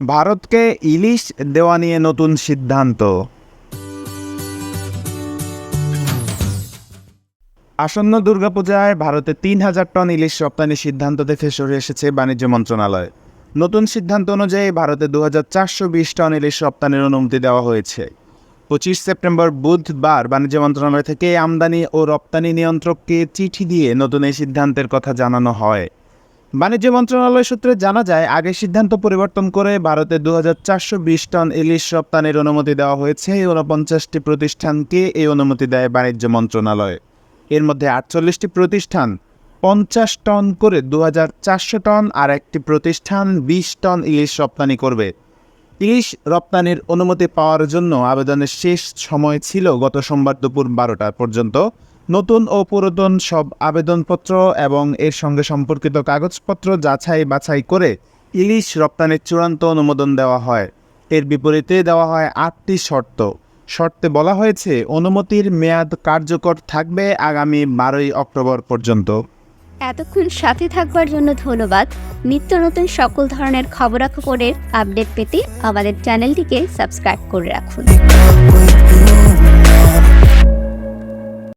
ভারতকে ইলিশ দেওয়া নিয়ে নতুন সিদ্ধান্ত। আসন্ন দুর্গাপূজায় ভারতে তিন হাজার টন ইলিশ রপ্তানির সিদ্ধান্ত থেকে সরে এসেছে বাণিজ্য মন্ত্রণালয়। নতুন সিদ্ধান্ত অনুযায়ী ভারতে দু হাজার চারশো বিশ টন ইলিশ রপ্তানির অনুমতি দেওয়া হয়েছে। পঁচিশ সেপ্টেম্বর বুধবার বাণিজ্য মন্ত্রণালয় থেকে আমদানি ও রপ্তানি নিয়ন্ত্রককে চিঠি দিয়ে নতুন এই সিদ্ধান্তের কথা জানানো হয়। বাণিজ্য মন্ত্রণালয় সূত্রে জানা যায় আগের সিদ্ধান্ত পরিবর্তন করে ভারতে দু হাজার চারশো বিশ টন ইলিশ রপ্তানির অনুমতি দেওয়া হয়েছে। ঊনপঞ্চাশটি প্রতিষ্ঠানকে এই অনুমতি দেয় বাণিজ্য মন্ত্রণালয়। এর মধ্যে আটচল্লিশটি প্রতিষ্ঠান পঞ্চাশ টন করে দু হাজার চারশো টন, আর একটি প্রতিষ্ঠান বিশ টন ইলিশ রপ্তানি করবে। ইলিশ রপ্তানির অনুমতি পাওয়ার জন্য আবেদনের শেষ সময় ছিল গত সোমবার দুপুর বারোটা পর্যন্ত। নতুন ও পুরাতন সব আবেদনপত্র এবং এর সঙ্গে সম্পর্কিত কাগজপত্র যাচাই বাছাই করে ইলিশ রপ্তানির চূড়ান্ত অনুমোদন দেওয়া হয়। এর বিপরীতে দেওয়া হয় আটটি শর্ত। শর্তে বলা হয়েছে, অনুমতির মেয়াদ কার্যকর থাকবে আগামী বারোই অক্টোবর পর্যন্ত। এতক্ষণ সাথে থাকবার জন্য ধন্যবাদ। নিত্য নতুন সকল ধরনের খবরাখবরের আপডেট পেতে আমাদের চ্যানেলটিকে সাবস্ক্রাইব করে রাখুন।